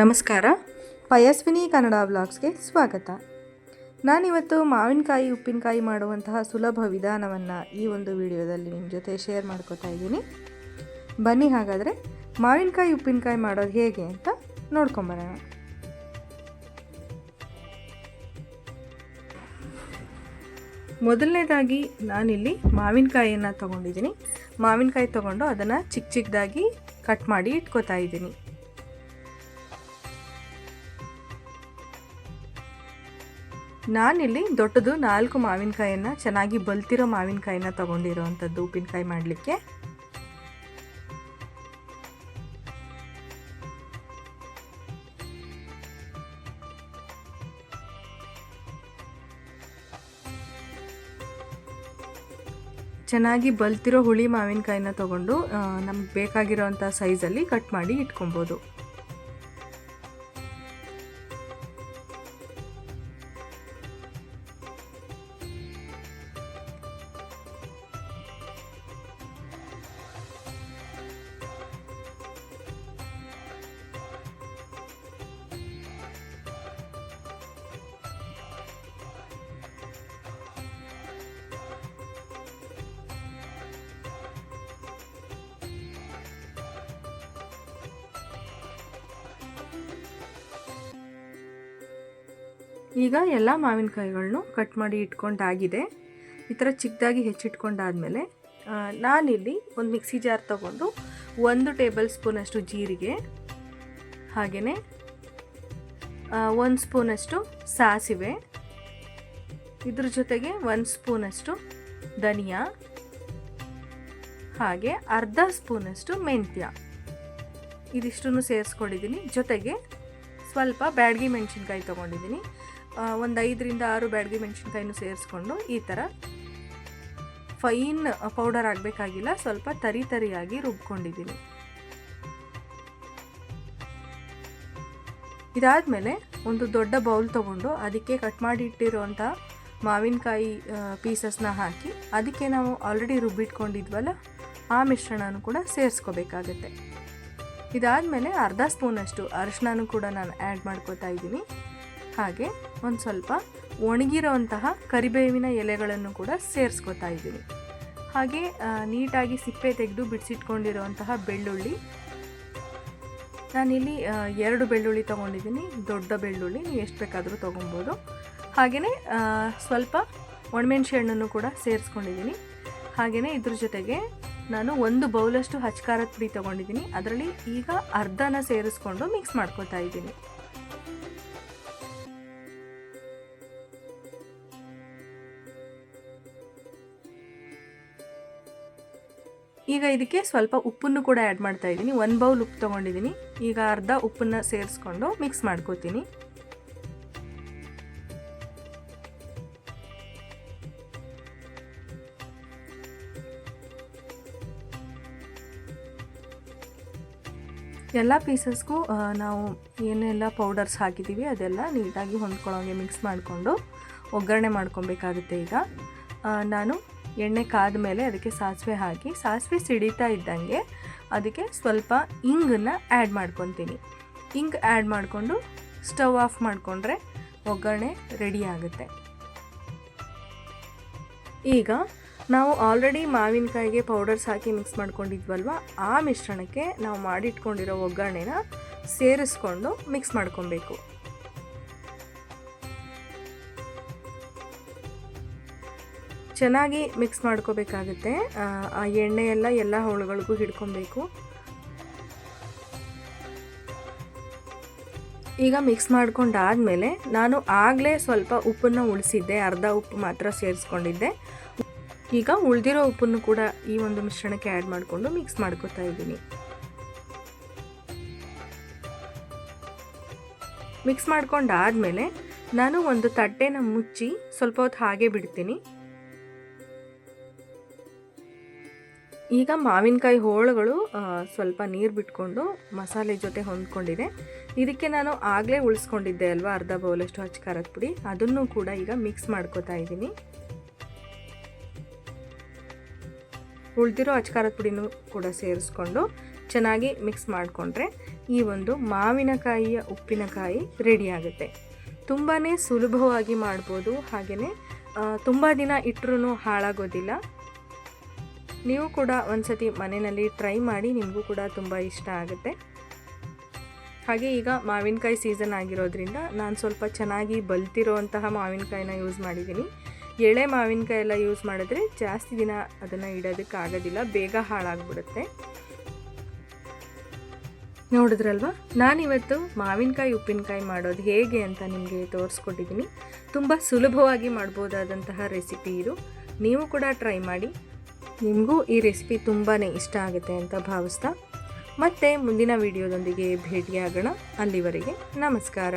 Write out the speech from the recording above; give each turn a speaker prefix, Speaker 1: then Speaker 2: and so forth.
Speaker 1: ನಮಸ್ಕಾರ. ಪಯಸ್ವಿನಿ ಕನ್ನಡ ವ್ಲಾಗ್ಸ್ಗೆ ಸ್ವಾಗತ. ನಾನಿವತ್ತು ಮಾವಿನಕಾಯಿ, ಉಪ್ಪಿನಕಾಯಿ ಮಾಡುವಂತಹ ಸುಲಭ ವಿಧಾನವನ್ನು ಈ ಒಂದು ವಿಡಿಯೋದಲ್ಲಿ ನಿಮ್ಮ ಜೊತೆ ಶೇರ್ ಮಾಡ್ಕೋತಾ ಇದ್ದೀನಿ. ಬನ್ನಿ ಹಾಗಾದರೆ ಮಾವಿನಕಾಯಿ, ಉಪ್ಪಿನಕಾಯಿ ಮಾಡೋದು ಹೇಗೆ ಅಂತ ನೋಡ್ಕೊಂಬರೋಣ. ಮೊದಲನೇದಾಗಿ ನಾನಿಲ್ಲಿ ಮಾವಿನಕಾಯಿಯನ್ನು ತೊಗೊಂಡಿದ್ದೀನಿ. ಮಾವಿನಕಾಯಿ ತೊಗೊಂಡು ಅದನ್ನು ಚಿಕ್ಕ ಚಿಕ್ಕದಾಗಿ ಕಟ್ ಮಾಡಿ ಇಟ್ಕೋತಾ ಇದ್ದೀನಿ. ನಾನಿಲ್ಲಿ ದೊಡ್ಡದು ನಾಲ್ಕು ಮಾವಿನಕಾಯಿಯನ್ನು ಚೆನ್ನಾಗಿ ಬಲ್ತಿರೋ ಮಾವಿನಕಾಯಿನ ತೊಗೊಂಡಿರೋ ಅಂಥದ್ದು ಉಪ್ಪಿನಕಾಯಿ ಮಾಡಲಿಕ್ಕೆ. ಚೆನ್ನಾಗಿ ಬಲ್ತಿರೋ ಹುಳಿ ಮಾವಿನಕಾಯಿನ ತೊಗೊಂಡು ನಮ್ಗೆ ಬೇಕಾಗಿರೋವಂಥ ಸೈಜಲ್ಲಿ ಕಟ್ ಮಾಡಿ ಇಟ್ಕೊಬೋದು. ಈಗ ಎಲ್ಲ ಮಾವಿನಕಾಯಿಗಳನ್ನು ಕಟ್ ಮಾಡಿ ಇಟ್ಕೊಂಡಾಗಿದೆ. ಈ ಥರ ಚಿಕ್ಕದಾಗಿ ಹೆಚ್ಚಿಟ್ಕೊಂಡಾದಮೇಲೆ ನಾನಿಲ್ಲಿ ಒಂದು ಮಿಕ್ಸಿ ಜಾರ್ ತಗೊಂಡು ಒಂದು ಟೇಬಲ್ ಸ್ಪೂನಷ್ಟು ಜೀರಿಗೆ ಹಾಗೆಯೇ ಒಂದು ಸ್ಪೂನಷ್ಟು ಸಾಸಿವೆ, ಇದ್ರ ಜೊತೆಗೆ ಒಂದು ಸ್ಪೂನಷ್ಟು ಧನಿಯಾ, ಹಾಗೆ ಅರ್ಧ ಸ್ಪೂನಷ್ಟು ಮೆಂತ್ಯ. ಇದಿಷ್ಟನ್ನು ಸೇರಿಸ್ಕೊಂಡಿದ್ದೀನಿ. ಜೊತೆಗೆ ಸ್ವಲ್ಪ ಬ್ಯಾಡಗಿ ಮೆಣಸಿನ್ಕಾಯಿ ತೊಗೊಂಡಿದ್ದೀನಿ. ಒಂದು ಐದರಿಂದ ಆರು ಬ್ಯಾಡ್ಗೆ ಮೆಣಸಿನ್ಕಾಯಿನೂ ಸೇರಿಸ್ಕೊಂಡು ಈ ಥರ ಫೈನ್ ಪೌಡರ್ ಆಗಬೇಕಾಗಿಲ್ಲ, ಸ್ವಲ್ಪ ತರಿ ತರಿಯಾಗಿ ರುಬ್ಕೊಂಡಿದ್ದೀನಿ ಇದಾದಮೇಲೆ ಒಂದು ದೊಡ್ಡ ಬೌಲ್ ತೊಗೊಂಡು ಅದಕ್ಕೆ ಕಟ್ ಮಾಡಿ ಇಟ್ಟಿರುವಂಥ ಮಾವಿನಕಾಯಿ ಪೀಸಸ್ನ ಹಾಕಿ ಅದಕ್ಕೆ ನಾವು ಆಲ್ರೆಡಿ ರುಬ್ಬಿಟ್ಕೊಂಡಿದ್ವಲ್ಲ, ಆ ಮಿಶ್ರಣನೂ ಕೂಡ ಸೇರಿಸ್ಕೋಬೇಕಾಗತ್ತೆ. ಇದಾದಮೇಲೆ ಅರ್ಧ ಸ್ಪೂನಷ್ಟು ಅರಿಶಿನೂ ಕೂಡ ನಾನು ಆ್ಯಡ್ ಮಾಡ್ಕೋತಾ ಇದ್ದೀನಿ. ಹಾಗೆ ಒಂದು ಸ್ವಲ್ಪ ಒಣಗಿರೋಂತಹ ಕರಿಬೇವಿನ ಎಲೆಗಳನ್ನು ಕೂಡ ಸೇರಿಸ್ಕೊತಾ ಇದ್ದೀನಿ. ಹಾಗೆ ನೀಟಾಗಿ ಸಿಪ್ಪೆ ತೆಗೆದು ಬಿಡಿಸಿಟ್ಕೊಂಡಿರುವಂತಹ ಬೆಳ್ಳುಳ್ಳಿ. ನಾನಿಲ್ಲಿ ಎರಡು ಬೆಳ್ಳುಳ್ಳಿ ತೊಗೊಂಡಿದ್ದೀನಿ. ದೊಡ್ಡ ಬೆಳ್ಳುಳ್ಳಿ ನೀವು ಎಷ್ಟು ಬೇಕಾದರೂ ತೊಗೊಬೋದು. ಹಾಗೆಯೇ ಸ್ವಲ್ಪ ಒಣಮೆಣ್ಸೆ ಹಣ್ಣನ್ನು ಕೂಡ ಸೇರಿಸ್ಕೊಂಡಿದ್ದೀನಿ. ಹಾಗೆಯೇ ಇದ್ರ ಜೊತೆಗೆ ನಾನು ಒಂದು ಬೌಲಷ್ಟು ಹಚ್ಕಾರದ ಪುಡಿ ತೊಗೊಂಡಿದ್ದೀನಿ. ಅದರಲ್ಲಿ ಈಗ ಅರ್ಧನ ಸೇರಿಸ್ಕೊಂಡು ಮಿಕ್ಸ್ ಮಾಡ್ಕೋತಾ ಇದ್ದೀನಿ. ಈಗ ಇದಕ್ಕೆ ಸ್ವಲ್ಪ ಉಪ್ಪನ್ನು ಕೂಡ ಆ್ಯಡ್ ಮಾಡ್ತಾ ಇದ್ದೀನಿ. ಒಂದು ಬೌಲ್ ಉಪ್ಪು ತೊಗೊಂಡಿದ್ದೀನಿ. ಈಗ ಅರ್ಧ ಉಪ್ಪನ್ನು ಸೇರಿಸ್ಕೊಂಡು ಮಿಕ್ಸ್ ಮಾಡ್ಕೋತೀನಿ. ಎಲ್ಲ ಪೀಸಸ್ಗೂ ನಾವು ಏನೆಲ್ಲ ಪೌಡರ್ಸ್ ಹಾಕಿದ್ದೀವಿ ಅದೆಲ್ಲ ನೀಟಾಗಿ ಹೊಂದ್ಕೊಳ್ಳೋಂಗೆ ಮಿಕ್ಸ್ ಮಾಡಿಕೊಂಡು ಒಗ್ಗರಣೆ ಮಾಡ್ಕೊಬೇಕಾಗುತ್ತೆ ಈಗ. ನಾನು ಎಣ್ಣೆ ಕಾದ ಮೇಲೆ ಅದಕ್ಕೆ ಸಾಸಿವೆ ಹಾಕಿ, ಸಾಸಿವೆ ಸಿಡಿತಾ ಇದ್ದಂಗೆ ಅದಕ್ಕೆ ಸ್ವಲ್ಪ ಇಂಗನ್ನು ಆ್ಯಡ್ ಮಾಡ್ಕೊತೀನಿ. ಇಂಗ್ ಆ್ಯಡ್ ಮಾಡಿಕೊಂಡು ಸ್ಟವ್ ಆಫ್ ಮಾಡಿಕೊಂಡ್ರೆ ಒಗ್ಗರಣೆ ರೆಡಿ ಆಗುತ್ತೆ. ಈಗ ನಾವು ಆಲ್ರೆಡಿ ಮಾವಿನಕಾಯಿಗೆ ಪೌಡರ್ಸ್ ಹಾಕಿ ಮಿಕ್ಸ್ ಮಾಡ್ಕೊಂಡಿದ್ವಲ್ವ, ಆ ಮಿಶ್ರಣಕ್ಕೆ ನಾವು ಮಾಡಿಟ್ಕೊಂಡಿರೋ ಒಗ್ಗರಣೆನ ಸೇರಿಸ್ಕೊಂಡು ಮಿಕ್ಸ್ ಮಾಡ್ಕೊಬೇಕು. ಚೆನ್ನಾಗಿ ಮಿಕ್ಸ್ ಮಾಡ್ಕೋಬೇಕಾಗುತ್ತೆ. ಆ ಎಣ್ಣೆ ಎಲ್ಲ ಎಲ್ಲ ಹೋಳುಗಳಿಗೂ ಹಿಡ್ಕೊಬೇಕು. ಈಗ ಮಿಕ್ಸ್ ಮಾಡ್ಕೊಂಡಾದಮೇಲೆ ನಾನು ಆಗಲೇ ಸ್ವಲ್ಪ ಉಪ್ಪನ್ನು ಉಳಿಸಿದ್ದೆ. ಅರ್ಧ ಉಪ್ಪು ಮಾತ್ರ ಸೇರಿಸ್ಕೊಂಡಿದ್ದೆ. ಈಗ ಉಳಿದಿರೋ ಉಪ್ಪನ್ನು ಕೂಡ ಈ ಒಂದು ಮಿಶ್ರಣಕ್ಕೆ ಆ್ಯಡ್ ಮಾಡಿಕೊಂಡು ಮಿಕ್ಸ್ ಮಾಡ್ಕೋತಾ ಇದ್ದೀನಿ. ಮಿಕ್ಸ್ ಮಾಡ್ಕೊಂಡಾದಮೇಲೆ ನಾನು ಒಂದು ತಟ್ಟೆನ ಮುಚ್ಚಿ ಸ್ವಲ್ಪ ಹೊತ್ತು ಹಾಗೆ ಬಿಡ್ತೀನಿ. ಈಗ ಮಾವಿನಕಾಯಿ ಹೋಳುಗಳು ಸ್ವಲ್ಪ ನೀರು ಬಿಟ್ಕೊಂಡು ಮಸಾಲೆ ಜೊತೆ ಹೊಂದ್ಕೊಂಡಿದೆ. ಇದಕ್ಕೆ ನಾನು ಆಗಲೇ ಉಳಿಸ್ಕೊಂಡಿದ್ದೆ ಅಲ್ವಾ, ಅರ್ಧ ಬೌಲಷ್ಟು ಹಚ್ಚ ಖಾರದ ಪುಡಿ. ಅದನ್ನು ಕೂಡ ಈಗ ಮಿಕ್ಸ್ ಮಾಡ್ಕೋತಾ ಇದ್ದೀನಿ. ಉಳಿದಿರೋ ಅಚ್ಕಾರದ ಪುಡಿನೂ ಕೂಡ ಸೇರಿಸ್ಕೊಂಡು ಚೆನ್ನಾಗಿ ಮಿಕ್ಸ್ ಮಾಡಿಕೊಂಡ್ರೆ ಈ ಒಂದು ಮಾವಿನಕಾಯಿಯ ಉಪ್ಪಿನಕಾಯಿ ರೆಡಿ ಆಗುತ್ತೆ. ತುಂಬಾ ಸುಲಭವಾಗಿ ಮಾಡ್ಬೋದು ಹಾಗೆಯೇ ತುಂಬ ದಿನ ಇಟ್ಟರೂ ಹಾಳಾಗೋದಿಲ್ಲ. ನೀವು ಕೂಡ ಒಂದ್ಸತಿ ಮನೆಯಲ್ಲಿ ಟ್ರೈ ಮಾಡಿ, ನಿಮಗೂ ಕೂಡ ತುಂಬ ಇಷ್ಟ ಆಗುತ್ತೆ. ಹಾಗೆ ಈಗ ಮಾವಿನಕಾಯಿ ಸೀಸನ್ ಆಗಿರೋದ್ರಿಂದ ನಾನು ಸ್ವಲ್ಪ ಚೆನ್ನಾಗಿ ಬಲ್ತಿರೋಂತಹ ಮಾವಿನಕಾಯಿನ ಯೂಸ್ ಮಾಡಿದ್ದೀನಿ. ಎಳೆ ಮಾವಿನಕಾಯಿ ಎಲ್ಲ ಯೂಸ್ ಮಾಡಿದ್ರೆ ಜಾಸ್ತಿ ದಿನ ಅದನ್ನು ಇಡೋದಕ್ಕೆ ಆಗೋದಿಲ್ಲ, ಬೇಗ ಹಾಳಾಗ್ಬಿಡುತ್ತೆ. ನೋಡಿದ್ರಲ್ವಾ? ನಾನಿವತ್ತು ಮಾವಿನಕಾಯಿ, ಉಪ್ಪಿನಕಾಯಿ ಮಾಡೋದು ಹೇಗೆ ಅಂತ ನಿಮಗೆ ತೋರಿಸ್ಕೊಟ್ಟಿದ್ದೀನಿ. ತುಂಬ ಸುಲಭವಾಗಿ ಮಾಡ್ಬೋದಾದಂತಹ ರೆಸಿಪಿ ಇದು. ನೀವು ಕೂಡ ಟ್ರೈ ಮಾಡಿ. ನಿಮಗೂ ಈ ರೆಸಿಪಿ ತುಂಬಾ ಇಷ್ಟ ಆಗುತ್ತೆ ಅಂತ ಭಾವಿಸ್ತಾ ಮತ್ತೆ ಮುಂದಿನ ವಿಡಿಯೋದೊಂದಿಗೆ ಭೇಟಿಯಾಗೋಣ. ಅಲ್ಲಿವರೆಗೆ ನಮಸ್ಕಾರ.